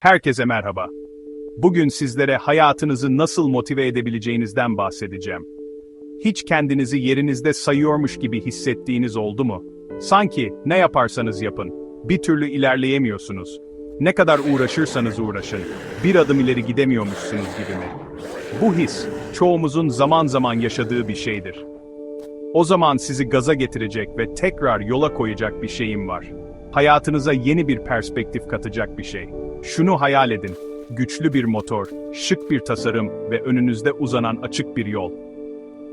Herkese merhaba. Bugün sizlere hayatınızı nasıl motive edebileceğinizden bahsedeceğim. Hiç kendinizi yerinizde sayıyormuş gibi hissettiğiniz oldu mu? Sanki ne yaparsanız yapın, bir türlü ilerleyemiyorsunuz. Ne kadar uğraşırsanız uğraşın, bir adım ileri gidemiyormuşsunuz gibi mi? Bu his, çoğumuzun zaman zaman yaşadığı bir şeydir. O zaman sizi gaza getirecek ve tekrar yola koyacak bir şeyim var. Hayatınıza yeni bir perspektif katacak bir şey. Şunu hayal edin. Güçlü bir motor, şık bir tasarım ve önünüzde uzanan açık bir yol.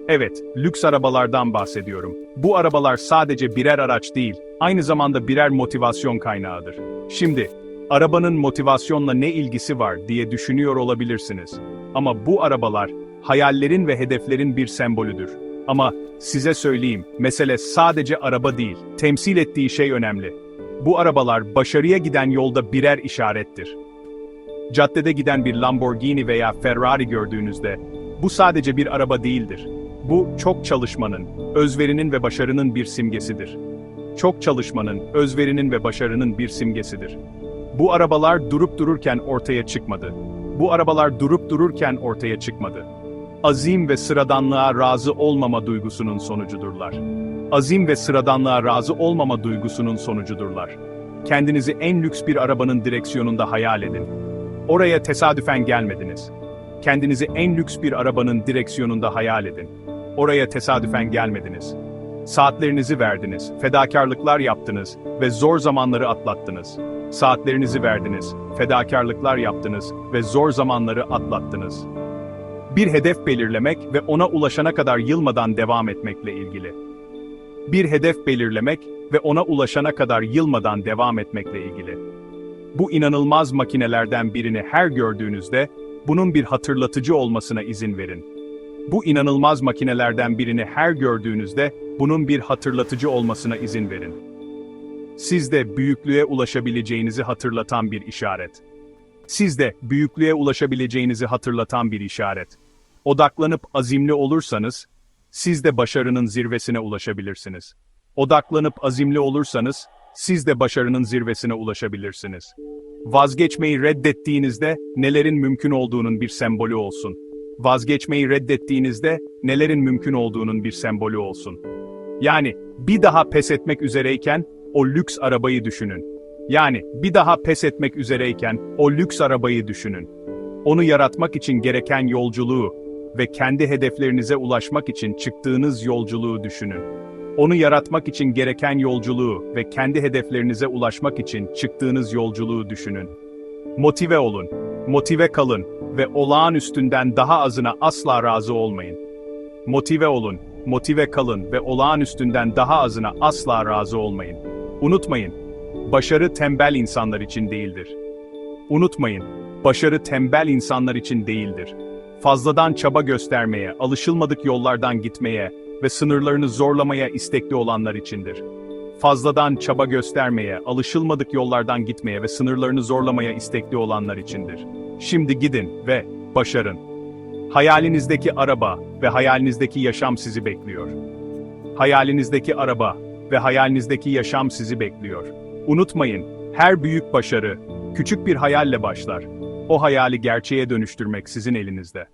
Evet, lüks arabalardan bahsediyorum. Bu arabalar sadece birer araç değil, aynı zamanda birer motivasyon kaynağıdır. Şimdi, arabanın motivasyonla ne ilgisi var diye düşünüyor olabilirsiniz. Ama bu arabalar, hayallerin ve hedeflerin bir sembolüdür. Ama size söyleyeyim, mesele sadece araba değil, temsil ettiği şey önemli. Bu arabalar başarıya giden yolda birer işarettir. Caddede giden bir Lamborghini veya Ferrari gördüğünüzde, bu sadece bir araba değildir. Bu, çok çalışmanın, özverinin ve başarının bir simgesidir. Çok çalışmanın, özverinin ve başarının bir simgesidir. Bu arabalar durup dururken ortaya çıkmadı. Bu arabalar durup dururken ortaya çıkmadı. Azim ve sıradanlığa razı olmama duygusunun sonucudurlar. Azim ve sıradanlığa razı olmama duygusunun sonucudurlar. Kendinizi en lüks bir arabanın direksiyonunda hayal edin. Oraya tesadüfen gelmediniz. Kendinizi en lüks bir arabanın direksiyonunda hayal edin. Oraya tesadüfen gelmediniz. Saatlerinizi verdiniz, fedakarlıklar yaptınız ve zor zamanları atlattınız. Saatlerinizi verdiniz, fedakarlıklar yaptınız ve zor zamanları atlattınız. Bir hedef belirlemek ve ona ulaşana kadar yılmadan devam etmekle ilgili. Bir hedef belirlemek ve ona ulaşana kadar yılmadan devam etmekle ilgili. Bu inanılmaz makinelerden birini her gördüğünüzde, bunun bir hatırlatıcı olmasına izin verin. Bu inanılmaz makinelerden birini her gördüğünüzde, bunun bir hatırlatıcı olmasına izin verin. Sizde büyüklüğe ulaşabileceğinizi hatırlatan bir işaret. Sizde büyüklüğe ulaşabileceğinizi hatırlatan bir işaret. Odaklanıp azimli olursanız, siz de başarının zirvesine ulaşabilirsiniz. Odaklanıp azimli olursanız, siz de başarının zirvesine ulaşabilirsiniz. Vazgeçmeyi reddettiğinizde nelerin mümkün olduğunun bir sembolü olsun. Vazgeçmeyi reddettiğinizde nelerin mümkün olduğunun bir sembolü olsun. Yani bir daha pes etmek üzereyken o lüks arabayı düşünün. Yani bir daha pes etmek üzereyken o lüks arabayı düşünün. Onu yaratmak için gereken yolculuğu ve kendi hedeflerinize ulaşmak için çıktığınız yolculuğu düşünün. Onu yaratmak için gereken yolculuğu ve kendi hedeflerinize ulaşmak için çıktığınız yolculuğu düşünün. Motive olun, motive kalın ve olağanüstünden daha azına asla razı olmayın. Motive olun, motive kalın ve olağanüstünden daha azına asla razı olmayın. Unutmayın, başarı tembel insanlar için değildir. Unutmayın, başarı tembel insanlar için değildir. Fazladan çaba göstermeye, alışılmadık yollardan gitmeye ve sınırlarını zorlamaya istekli olanlar içindir. Fazladan çaba göstermeye, alışılmadık yollardan gitmeye ve sınırlarını zorlamaya istekli olanlar içindir. Şimdi gidin ve başarın. Hayalinizdeki araba ve hayalinizdeki yaşam sizi bekliyor. Hayalinizdeki araba ve hayalinizdeki yaşam sizi bekliyor. Unutmayın, her büyük başarı küçük bir hayalle başlar. O hayali gerçeğe dönüştürmek sizin elinizde.